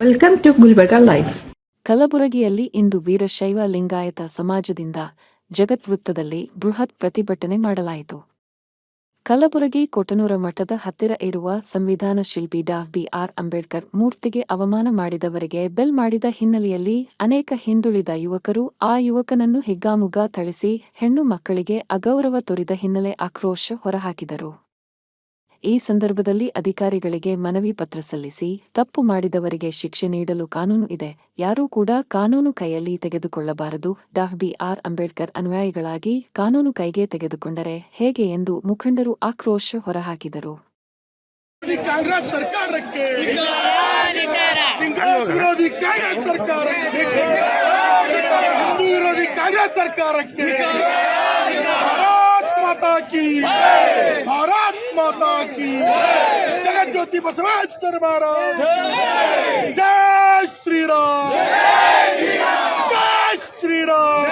Welcome to Gulbarga life ಕಲಬುರಗಿಯಲ್ಲಿ ಇಂದು ವೀರಶೈವ ಲಿಂಗಾಯತ ಸಮಾಜದಿಂದ ಜಗದ್ವೃತ್ತದಲ್ಲಿ ಬೃಹತ್ ಪ್ರತಿಭಟನೆ ಮಾಡಲಾಯಿತು. ಕಲಬುರಗಿ ಕೊಟನೂರ ಮಠದ ಹತ್ತಿರ ಇರುವ ಸಂವಿಧಾನ ಶಿಲ್ಪಿ ಡಾ ಬಿಆರ್ ಅಂಬೇಡ್ಕರ್ ಮೂರ್ತಿಗೆ ಅವಮಾನ ಮಾಡಿದವರಿಗೆ ಬೆಲ್ ಮಾಡಿದ ಹಿನ್ನೆಲೆಯಲ್ಲಿ ಅನೇಕ ಹಿಂದುಳಿದ ಯುವಕರು ಆ ಯುವಕನನ್ನು ಹಿಗ್ಗಾಮುಗ್ಗಾ ಥಳಿಸಿ ಹೆಣ್ಣು ಮಕ್ಕಳಿಗೆ ಅಗೌರವ ತೊರಿದ ಹಿನ್ನೆಲೆ ಆಕ್ರೋಶ ಹೊರಹಾಕಿದರು. ಈ ಸಂದರ್ಭದಲ್ಲಿ ಅಧಿಕಾರಿಗಳಿಗೆ ಮನವಿ ಪತ್ರ ಸಲ್ಲಿಸಿ ತಪ್ಪು ಮಾಡಿದವರಿಗೆ ಶಿಕ್ಷೆ ನೀಡಲು ಕಾನೂನು ಇದೆ ಯಾರೂ ಕೂಡ ಕಾನೂನು ಕೈಯಲ್ಲಿ ತೆಗೆದುಕೊಳ್ಳಬಾರದು ಡಾ ಬಿಆರ್ ಅಂಬೇಡ್ಕರ್ ಅನುಯಾಯಿಗಳಾಗಿ ಕಾನೂನು ಕೈಗೆ ತೆಗೆದುಕೊಂಡರೆ ಹೇಗೆ ಎಂದು ಮುಖಂಡರು ಆಕ್ರೋಶ ಹೊರಹಾಕಿದರು. ವಿರೋಧಿ ಕಾಂಗ್ರೆಸ್ ಸರ್ಕಾರಕ್ಕೆ ವಿರೋಧಿ ಕಾಂಗ್ರೆಸ್ ಸರ್ಕಾರಕ್ಕೆ ಹಿಂದೂ ವಿರೋಧಿ ಕಾಂಗ್ರೆಸ್ ಸರ್ಕಾರಕ್ಕೆ ಭಾರತ್ ಮಾತಾ ಕಿ ಭಾರತ್ ಮಾತಾ ಕಿ ಜಗಜ್ಯೋತಿ ಬಸವೇಶ್ವರ ಮಹಾರಾಜ್ ಜೈ ಶ್ರೀರಾಮ್ ಜೈ ಶ್ರೀರಾಮ್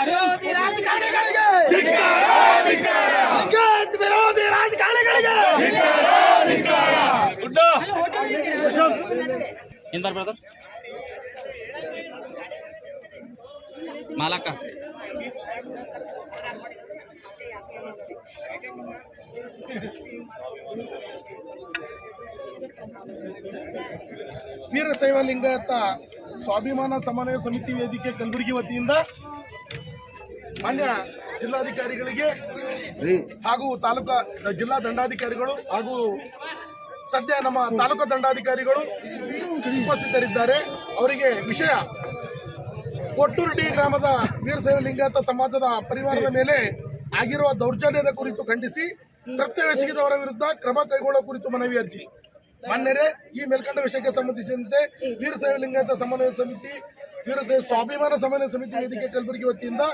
ವಿರೋಧಿ ರಾಜಕಾರಣಿಗಳಿಗೆ ಜಗತ್ ವಿರೋಧಿ ರಾಜಕಾರಣಿಗಳಿಗೆ ಹಿಂದಾರ್ ಬ್ರದರ್ ಮಾಲಕ ವೀರಶೈವ ಲಿಂಗಾಯತ ಸ್ವಾಭಿಮಾನ ಸಮನ್ವಯ ಸಮಿತಿ ವೇದಿಕೆ ಕಲಬುರಗಿ ವತಿಯಿಂದ ಮಾನ್ಯ ಜಿಲ್ಲಾಧಿಕಾರಿಗಳಿಗೆ ಹಾಗೂ ತಾಲೂಕಾ ಜಿಲ್ಲಾ ದಂಡಾಧಿಕಾರಿಗಳು ಹಾಗೂ ಸದ್ಯ ನಮ್ಮ ತಾಲೂಕಾ ದಂಡಾಧಿಕಾರಿಗಳು ಉಪಸ್ಥಿತರಿದ್ದಾರೆ. ಅವರಿಗೆ ವಿಷಯ. ಕೊಟ್ಟೂರುಡಿ ಗ್ರಾಮದ ವೀರಶೈವ ಲಿಂಗಾಯತ ಸಮಾಜದ ಪರಿವಾರದ ಮೇಲೆ ಆಗಿರುವ ದೌರ್ಜನ್ಯದ ಕುರಿತು ಖಂಡಿಸಿ ಕೃತ್ಯವೆಸಗಿದವರ ವಿರುದ್ಧ ಕ್ರಮ ಕೈಗೊಳ್ಳುವ ಕುರಿತು ಮನವಿ ಅರ್ಜಿ. ಮಾನ್ಯರೇ ಈ ಮೇಲ್ಕಂಡ ವಿಷಯಕ್ಕೆ ಸಂಬಂಧಿಸಿದಂತೆ ವೀರಶೈವ ಲಿಂಗಾಯತ ಸಮನ್ವಯ ಸಮಿತಿ ವಿರುದ್ಧ ಸ್ವಾಭಿಮಾನ ಸಮನ್ವಯ ಸಮಿತಿ ವೇದಿಕೆ ಕಲಬುರಗಿ ವತಿಯಿಂದ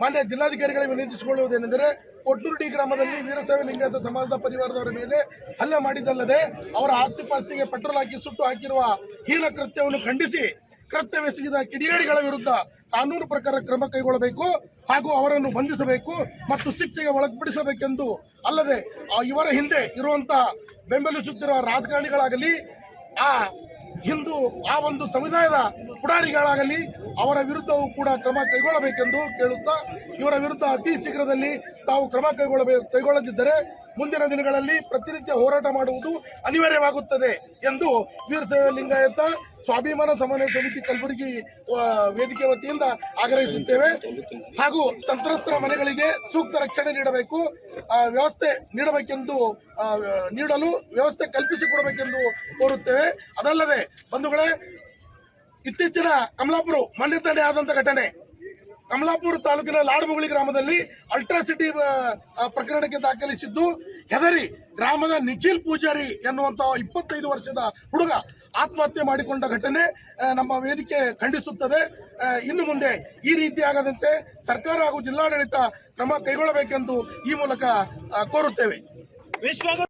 ಮಾನ್ಯ ಜಿಲ್ಲಾಧಿಕಾರಿಗಳಿಗೆ ವಿನಂತಿಸಿಕೊಳ್ಳುವುದೇನೆಂದರೆ ಕೊಟ್ಟೂರು ಡಿ ಗ್ರಾಮದಲ್ಲಿ ವೀರಶೈವ ಲಿಂಗಾಯತ ಸಮಾಜದ ಪರಿವಾರದವರ ಮೇಲೆ ಹಲ್ಲೆ ಮಾಡಿದ್ದಲ್ಲದೆ ಅವರ ಆಸ್ತಿ ಪಾಸ್ತಿಗೆ ಪೆಟ್ರೋಲ್ ಹಾಕಿ ಸುಟ್ಟು ಹಾಕಿರುವ ಹೀನ ಕೃತ್ಯವನ್ನು ಖಂಡಿಸಿ ಕೃತ್ಯವೆಸಗಿದ ಕಿಡಿಗೇಡಿಗಳ ವಿರುದ್ಧ ಕಾನೂನು ಪ್ರಕಾರ ಕ್ರಮ ಕೈಗೊಳ್ಳಬೇಕು ಹಾಗೂ ಅವರನ್ನು ಬಂಧಿಸಬೇಕು ಮತ್ತು ಶಿಕ್ಷೆಗೆ ಒಳಪಡಿಸಬೇಕೆಂದು ಅಲ್ಲದೆ ಇವರ ಹಿಂದೆ ಇರುವಂತಹ ಬೆಂಬಲಿಸುತ್ತಿರುವ ರಾಜಕಾರಣಿಗಳಾಗಲಿ, ಆ ಹಿಂದೂ, ಆ ಒಂದು ಸಮುದಾಯದ ಪುಡಾರಿಗಳಾಗಲಿ, ಅವರ ವಿರುದ್ಧವೂ ಕೂಡ ಕ್ರಮ ಕೈಗೊಳ್ಳಬೇಕೆಂದು ಕೇಳುತ್ತಾ, ಇವರ ವಿರುದ್ಧ ಅತಿ ಶೀಘ್ರದಲ್ಲಿ ತಾವು ಕ್ರಮ ಕೈಗೊಳ್ಳಬೇಕು ಕೈಗೊಳ್ಳದಿದ್ದರೆ ಮುಂದಿನ ದಿನಗಳಲ್ಲಿ ಪ್ರತಿನಿತ್ಯ ಹೋರಾಟ ಮಾಡುವುದು ಅನಿವಾರ್ಯವಾಗುತ್ತದೆ ಎಂದು ವೀರಶೈವ ಲಿಂಗಾಯತ ಸ್ವಾಭಿಮಾನ ಸಮನ್ವಯ ಸಮಿತಿ ಕಲಬುರಗಿ ವೇದಿಕೆ ವತಿಯಿಂದ ಆಗ್ರಹಿಸುತ್ತೇವೆ. ಹಾಗೂ ಸಂತ್ರಸ್ತರ ಮನೆಗಳಿಗೆ ಸೂಕ್ತ ರಕ್ಷಣೆ ನೀಡಬೇಕು ವ್ಯವಸ್ಥೆ ನೀಡಬೇಕೆಂದು ನೀಡಲು ವ್ಯವಸ್ಥೆ ಕಲ್ಪಿಸಿಕೊಡಬೇಕೆಂದು ಕೋರುತ್ತೇವೆ. ಅದಲ್ಲದೆ ಬಂಧುಗಳೇ, ಇತ್ತೀಚಿನ ಕಮಲಾಪುರ ಮನ್ಯತಡೆ ಆದಂತ ಘಟನೆ ಕಮಲಾಪುರ ತಾಲೂಕಿನ ಲಾಡಬುಗುಳಿ ಗ್ರಾಮದಲ್ಲಿ ಅಲ್ಟ್ರಾಸಿಟಿ ಪ್ರಕರಣಕ್ಕೆ ದಾಖಲಿಸಿದ್ದು ಹೆದರಿ ಗ್ರಾಮದ ನಿಖಿಲ್ ಪೂಜಾರಿ ಎನ್ನುವಂಥ ಇಪ್ಪತ್ತೈದು ವರ್ಷದ ಹುಡುಗ ಆತ್ಮಹತ್ಯೆ ಮಾಡಿಕೊಂಡ ಘಟನೆ ನಮ್ಮ ವೇದಿಕೆ ಖಂಡಿಸುತ್ತದೆ. ಇನ್ನು ಮುಂದೆ ಈ ರೀತಿ ಆಗದಂತೆ ಸರ್ಕಾರ ಹಾಗೂ ಜಿಲ್ಲಾಡಳಿತ ಕ್ರಮ ಕೈಗೊಳ್ಳಬೇಕೆಂದು ಈ ಮೂಲಕ ಕೋರುತ್ತೇವೆ.